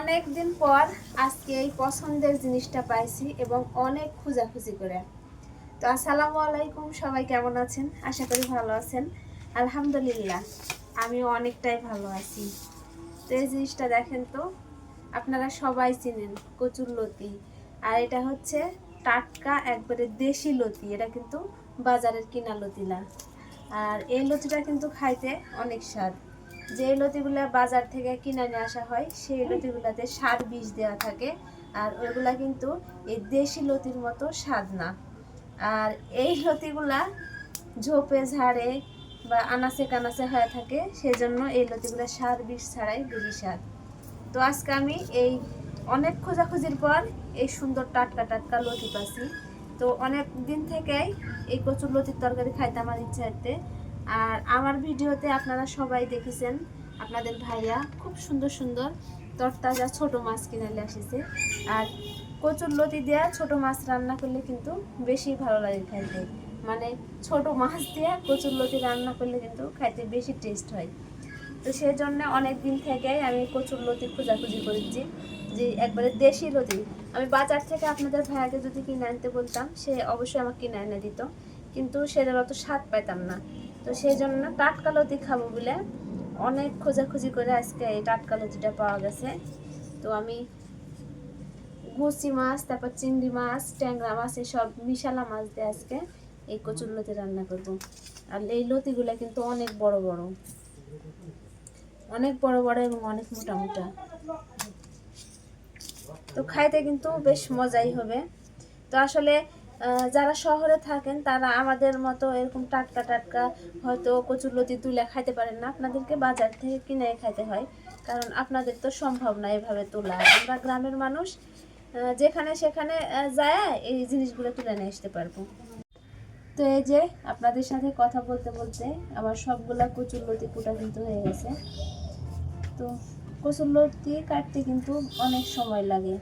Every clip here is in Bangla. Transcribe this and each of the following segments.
অনেক দিন পর আজকে এই পছন্দের জিনিসটা পাইছি এবং অনেক খোঁজাখুঁজি করে। তো আসসালামু আলাইকুম, সবাই কেমন আছেন? আশা করি ভালো আছেন। আলহামদুলিল্লাহ, আমিও অনেকটাই ভালো আছি। তো এই জিনিসটা দেখেন তো, আপনারা সবাই চিনেন কচুর লতি। আর এটা হচ্ছে টাটকা, একবারে দেশি লতি, এটা কিন্তু বাজারের কিনা লতি না। আর এই লতিটা কিন্তু খাইতে অনেক স্বাদ। যে লতিগুলা বাজার থেকে কিনে নিয়ে আসা হয়, সেই লতিগুলাতে সার বিষ দেওয়া থাকে। আর ওইগুলা কিন্তু এই দেশি লতির মতো স্বাদ না। আর এই লতিগুলা ঝোপে ঝাড়ে বা আনাচে কানাচে হয়ে থাকে, সেজন্য এই লতিগুলা সার বিষ ছাড়াই বেশি স্বাদ। তো আজকে আমি এই অনেক খোঁজাখুঁজির পর এই সুন্দর টাটকা টাটকা লতি পাচ্ছি। তো অনেক দিন থেকেই এই কচুর লতির তরকারি খাইতে আমার ইচ্ছা হতে আর আমার ভিডিওতে আপনারা সবাই দেখেছেন আপনাদের ভাইয়া খুব সুন্দর সুন্দর তরতাজা ছোট মাছ কিনে আসিছে। আর কচুর লতি দেওয়া ছোট মাছ রান্না করলে কিন্তু বেশি ভালো লাগে খাইতে। মানে ছোট মাছ দিয়ে কচুর লতি রান্না করলে কিন্তু খাইতে বেশি টেস্ট হয়। তো সেই জন্য অনেক দিন থেকেই আমি কচুর লতি খোঁজাখুঁজি করেছি, যে একবারে দেশি লতি। আমি বাজার থেকে আপনাদের ভাইয়াকে যদি কিনে আনতে বলতাম, সে অবশ্যই আমাকে কিনে এনে দিত। কিন্তু সেটার অত স্বাদ পাইতাম না। তো সেই জন্য টাটকা লতি খাব বলে অনেক খোঁজাখুঁজি করে আজকে এই টাটকা লতিটা পাওয়া গেছে। তো আমি গুচি মাছ, তারপর চিংড়ি মাছ, ট্যাংরা মাছ, এসব মিশালা মাছ দিয়ে আজকে এই কচুর লতি রান্না করব। আর এই লতিগুলো কিন্তু অনেক বড় বড়। অনেক বড় বড় এবং অনেক মোটা মোটা। তো খাইতে কিন্তু বেশ মজাই হবে। তো আসলে যারা শহরে থাকেন, তারা আমাদের মতো এরকম টাটকা টাটকা হয়তো কচুরলতি তুলে খাইতে পারেন না। আপনাদেরকে বাজার থেকে কিনে খাইতে হয়, কারণ আপনাদের তো সম্ভব না এভাবে তোলা। আমরা গ্রামের মানুষ যেখানে সেখানে যায়, এই জিনিসগুলো তুলে নিয়ে আসতে পারব। তো এই যে, আপনাদের সাথে কথা বলতে বলতে আমার সবগুলা কচুরলতি কুটা কিন্তু হয়ে গেছে। তো কচুরলতি কাটতে কিন্তু অনেক সময় লাগে।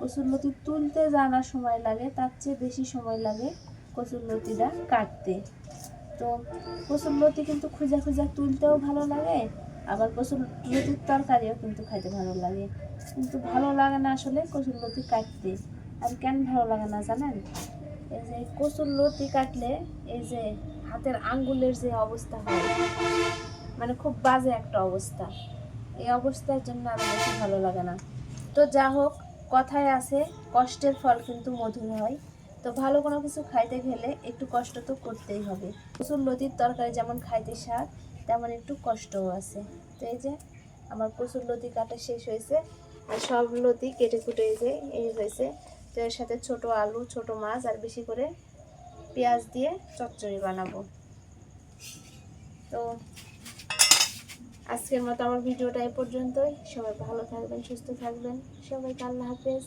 কচুরলতি তুলতে জানার সময় লাগে, তার চেয়ে বেশি সময় লাগে কচুরলতিটা কাটতে। তো কচুরলতি কিন্তু খুঁজা খুঁজা তুলতেও ভালো লাগে, আবার কচুরলতির তরকারিও কিন্তু খাইতে ভালো লাগে। কিন্তু ভালো লাগে না আসলে কচুরলতি কাটতে। আর কেন ভালো লাগে না জানেন? এই যে কচুরলতি কাটলে এই যে হাতের আঙ্গুলের যে অবস্থা হয় মানে খুব বাজে একটা অবস্থা। এই অবস্থার জন্য আমার বেশি ভালো লাগে না। তো যা হোক কথায় আছে, কষ্টের ফল কিন্তু মধুর হয়। তো ভালো কোনো কিছু খাইতে গেলে একটু কষ্ট তো করতেই হবে। প্রচুর লতির তরকারি যেমন খাইতে স্বাদ, তেমন একটু কষ্টও আছে। তো এই যে, আমার কচুর লতি কাটা শেষ হয়েছে আর সব লতি কেটে কুটে যে, এই হয়েছে। তো এর সাথে ছোট আলু, ছোট মাছ আর বেশি করে পেঁয়াজ দিয়ে চচ্চড়ি বানাবো। তো আজকের মতো আমার ভিডিওটা এ পর্যন্তই। সবাই ভালো থাকবেন সুস্থ থাকবেন। সবাইকে আল্লাহ হাফেজ।